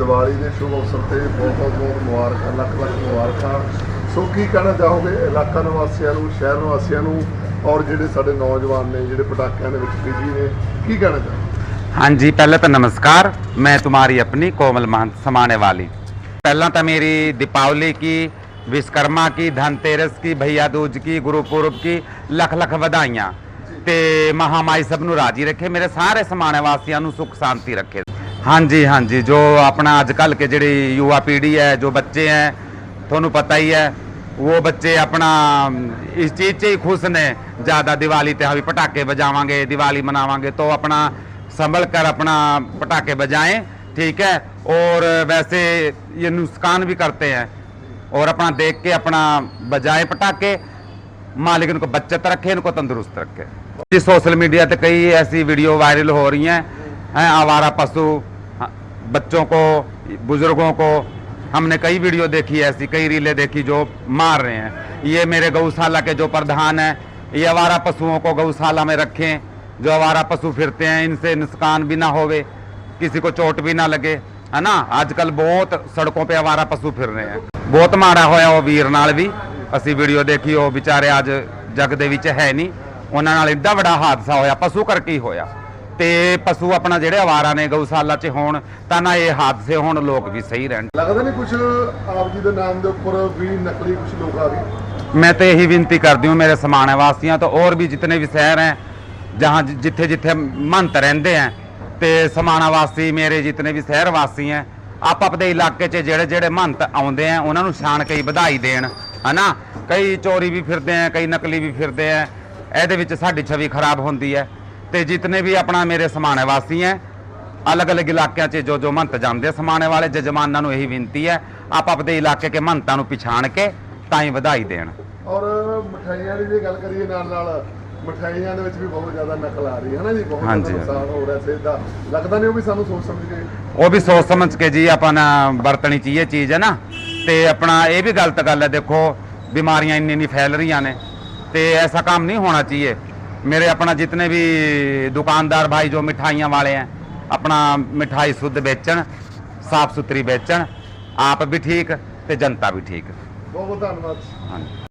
ਦੀਵਾਲੀ ਦੇ ਸ਼ੁਭ ਅਵਸਰ ਤੇ ਬਹੁਤ ਬਹੁਤ ਮੁਬਾਰਕਾਂ ਲੱਖ ਲੱਖ ਮੁਬਾਰਕਾਂ ਸੋ ਕੀ ਕਹਿਣਾ ਚਾਹੋਗੇ ਇਲਾਕਾ ਨਿਵਾਸੀਆਂ ਨੂੰ ਸ਼ਹਿਰ ਨਿਵਾਸੀਆਂ ਨੂੰ ਔਰ ਜਿਹੜੇ ਸਾਡੇ ਨੌਜਵਾਨ ਨੇ ਜਿਹੜੇ ਪਟਾਕਿਆਂ ਦੇ ਵਿੱਚ ਬਿਜੀ ਨੇ ਕੀ ਕਹਿਣਾ ਚਾਹੋਗੇ हाँ जी पहले तो नमस्कार मैं तुम्हारी अपनी कोमल महंत समाने वाली पहला तो मेरी दीपावली की विश्वकर्मा की धनतेरस की भैया दूज की गुरुपुरब की ਲੱਖ ਲੱਖ ਵਧਾਈਆਂ ਤੇ ਮਹਾਮਾਈ ਸਭ ਨੂੰ ਰਾਜੀ ਰੱਖੇ ਮੇਰੇ ਸਾਰੇ ਸਮਾਣੇ ਵਾਸੀਆਂ ਨੂੰ ਸੁਖ ਸ਼ਾਂਤੀ ਰੱਖੇ ਹਾਂਜੀ ਹਾਂਜੀ ਜੋ ਆਪਣਾ ਅੱਜ ਕੱਲ ਕੇ ਜਿਹੜੀ ਯੁਵਾ ਪੀੜ੍ਹੀ ਹੈ ਜੋ ਬੱਚੇ ਹੈ ਤੁਹਾਨੂੰ ਪਤਾ ਹੀ ਹੈ वो बच्चे अपना इस चीज से ही खुश ने ज्यादा दिवाली ते अभी पटाखे बजावांगे दिवाली मनावांगे तो अपना संभल कर अपना पटाखे बजाएं ठीक है और वैसे ये नुकसान भी करते हैं और अपना देख के अपना बजाएं पटाखे मालिक इनको बचत रखे इनको तंदुरुस्त रखे जी सोशल मीडिया पे कई ऐसी वीडियो वायरल हो रही हैं हैं आवारा पशु हाँ, बच्चों को बुजुर्गों को हमने कई वीडियो देखी है ऐसी कई रीलें देखी जो मार रहे हैं ये मेरे गौशाला के जो प्रधान हैं ये आवारा पशुओं को गौशाला में रखें जो आवारा पशु फिरते हैं इनसे नुकसान भी ना होवे किसी को चोट भी ना लगे है ना आजकल बहुत सड़कों पे आवारा पशु फिर रहे हैं ਬਹੁਤ ਮਾੜਾ ਹੋਇਆ ਉਹ ਵੀਰ ਨਾਲ ਵੀ ਅਸੀਂ ਵੀਡੀਓ ਦੇਖੀ ਉਹ ਵਿਚਾਰੇ ਅੱਜ ਜਗ ਦੇ ਵਿੱਚ ਹੈ ਨਹੀਂ ਉਹਨਾਂ ਨਾਲ ਇੰਨਾ ਵੱਡਾ ਹਾਦਸਾ ਹੋਇਆ ਪਸ਼ੂ ਕਰਕੇ ਹੀ ਹੋਇਆ ਤੇ ਪਸ਼ੂ ਆਪਣਾ ਜਿਹੜੇ ਆਵਾਰਾ ਨੇ ਗਊਸ਼ਾਲਾ 'ਚ ਹੋਣ ਤਾਂ ਨਾ ਇਹ ਹਾਦਸੇ ਹੋਣ ਲੋਕ ਵੀ ਸਹੀ ਰਹਿਣ। ਲੱਗਦਾ ਨਹੀਂ ਕੁਝ ਆਪ ਜੀ ਦੇ ਨਾਮ ਦੇ ਉੱਪਰ ਵੀ ਨਕਲੀ ਕੁਝ ਲੋਕ ਆ ਗਏ? ਮੈਂ ਤਾਂ ਇਹੀ ਬੇਨਤੀ ਕਰਦੀ ਹਾਂ ਮੇਰੇ ਸਮਾਣਾ ਵਾਸੀਆਂ ਤੋਂ ਔਰ ਵੀ ਜਿਤਨੇ ਵੀ ਸ਼ਹਿਰ ਹੈ ਜਹਾਂ ਜਿੱਥੇ ਜਿੱਥੇ ਮੰਤ ਰਹਿੰਦੇ ਆ ਤੇ ਸਮਾਣਾ ਵਾਸੀ ਮੇਰੇ ਜਿਤਨੇ ਵੀ ਸ਼ਹਿਰ ਵਾਸੀ ਆ ਆਪ ਆਪਦੇ ਇਲਾਕੇ 'ਚ ਜਿਹੜੇ ਜਿਹੜੇ ਮੰਤ ਆਉਂਦੇ ਆ ਉਹਨਾਂ ਨੂੰ ਸ਼ਾਨ ਕਈ ਵਧਾਈ ਦੇਣ ਹਨਾ? ਕਈ ਚੋਰੀ ਵੀ ਫਿਰਦੇ ਆ ਕਈ ਨਕਲੀ ਵੀ ਫਿਰਦੇ ਆ ਇਹਦੇ ਵਿੱਚ ਸਾਡੀ ਛਵੀ ਖਰਾਬ ਹੁੰਦੀ ਹੈ। ਤੇ ਜਿਤਨੇ ਵੀ ਆਪਣਾ ਮੇਰੇ ਸਮਾਣੇ ਵਾਸੀ ਹੈ ਅਲੱਗ-ਅਲੱਗ ਇਲਾਕਿਆਂ 'ਚ ਜੋ ਜੋ ਮਹੰਤ ਜਾਂਦੇ ਆ ਸਮਾਣੇ ਵਾਲੇ ਜਜਮਾਨਾਂ ਨੂੰ ਇਹੀ ਬੇਨਤੀ ਹੈ ਆਪ ਆਪਦੇ ਇਲਾਕੇ ਕੇ ਮਹੰਤਾਂ ਨੂੰ ਪਛਾਣ ਕੇ ਤਾਂ ਹੀ ਵਧਾਈ ਦੇਣ ਔਰ ਮਠਾਈਆਂ ਦੀ ਜੇ ਗੱਲ ਕਰੀਏ ਨਾਲ ਨਾਲ ਮਠਾਈਆਂ ਦੇ ਵਿੱਚ ਵੀ ਬਹੁਤ ਜ਼ਿਆਦਾ ਨਕਲ ਆ ਰਹੀ ਹੈ ਨਾ ਜੀ ਬਹੁਤ ਹਾਂਜੀ, ਜ਼ਿਆਦਾ ਨੁਕਸਾਨ ਹੋ ਰਿਹਾ ਸਿਹਤ ਦਾ ਲੱਗਦਾ ਨਹੀਂ ਉਹ ਵੀ ਸਾਨੂੰ ਸੋਚ ਸਮਝ ਕੇ ਉਹ ਵੀ ਸੋਚ ਸਮਝ ਕੇ ਜੀ ਆਪਣਾ ਵਰਤਣੀ ਚਾਹੀਏ ਚੀਜ਼ ਹੈ ਨਾ ਤੇ ਆਪਣਾ ਇਹ ਵੀ ਗਲਤ ਗੱਲ ਹੈ ਦੇਖੋ ਬਿਮਾਰੀਆਂ ਇੰਨੀ ਨਹੀਂ ਫੈਲ ਰਹੀਆਂ ਨੇ ਤੇ ऐसा काम नहीं होना चाहिए मेरे अपना जितने भी दुकानदार भाई जो मिठाइयाँ वाले हैं अपना मिठाई शुद्ध बेचन साफ सुथरी बेचन आप भी ठीक ਤੇ ਜਨਤਾ ਵੀ ਠੀਕ ਬਹੁਤ ਬਹੁਤ ਧੰਨਵਾਦ ਹਾਂਜੀ